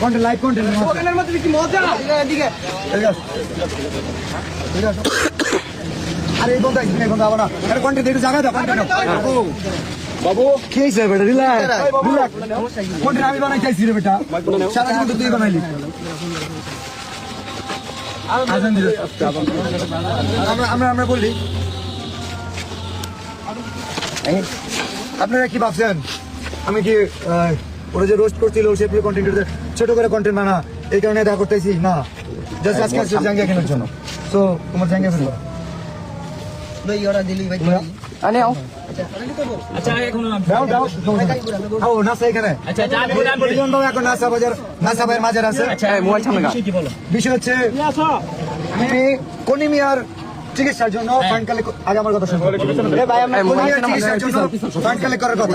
Content live content আরে এই বন্ধু আইসি এখন আবার না। আরে কন্টেন্ট একটু জায়গা দাও কন্টেন্ট বাবু বেটা? রিল্যাক্স রিল্যাক্স কন্টেন্ট আমি বানাই চাইছি রে বেটা। সারা জীবন তো তুই বানাইলি। আমরা আমরা আমরা বললি আপনারা কি ভাবছেন? আমি কি ওরা যে রোস্ট করছিল সে কন্টেন্ট ছোট করে কন্টেন্ট বানা এই কারণে দেখা করতেছি? না। জাস্ট আজকে আসছে জাঙ্গিয়া কেনার জন্য। তো তোমার জাঙ্গিয়া ফেলব ভাইয়ের মাঝে আছে। বিষয় হচ্ছে কনিমিয়ার চিকিৎসার জন্য ফান্ড কালেক্ট আগে আমার কথা শুনুন ভাই আমরা চিকিৎসার জন্য ফান্ড কালেক্ট করার কথা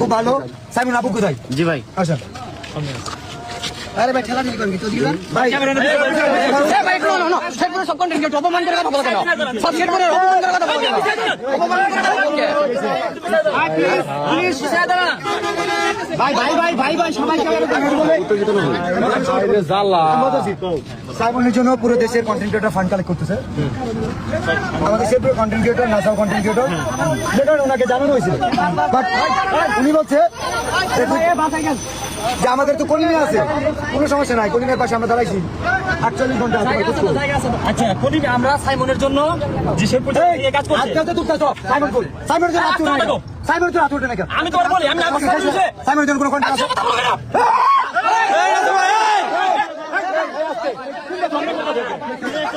খুব ভালো সাইমন আপু কোথায় জি ভাই আচ্ছা আরে ভাই ঠেলা ঠেলি করবি তো দিবা ভাই এ ভাই no no no সেট করে সব কন্টেন্ট কে অপমান করে কথা বলো কেন সব সেট করে অপমান করে কথা বলো কেন অপমান করে কথা বলো কেন প্লিজ ভাই ভাই ভাই ভাই ভাই সবাই সাইমনের জন্য পুরো দেশের কন্টেন্ট ক্রিয়েটর ফান্ড কালেক্ট করতেছে আমাদের সে পুরো কন্টেন্ট ক্রিয়েটর নাসাও কন্টেন্ট ক্রিয়েটর যেটা ওনাকে জানানো হয়েছিল বাট উনি বলছে যে আমাদের তো কলিমে আছে কোনো সমস্যা নাই কলিমের পাশে আমরা দাঁড়াইছি। আটচল্লিশ ঘণ্টা আচ্ছা কলিম আমরা সাইমনের জন্য কাজ করছে। সাইমন কই? সাইমনের জন্য তুলে না কেন? সাইমনের জন্য আমি তো বলি আমি সাইমনের জন্য কোনো কন্ট্রাক্ট আছে?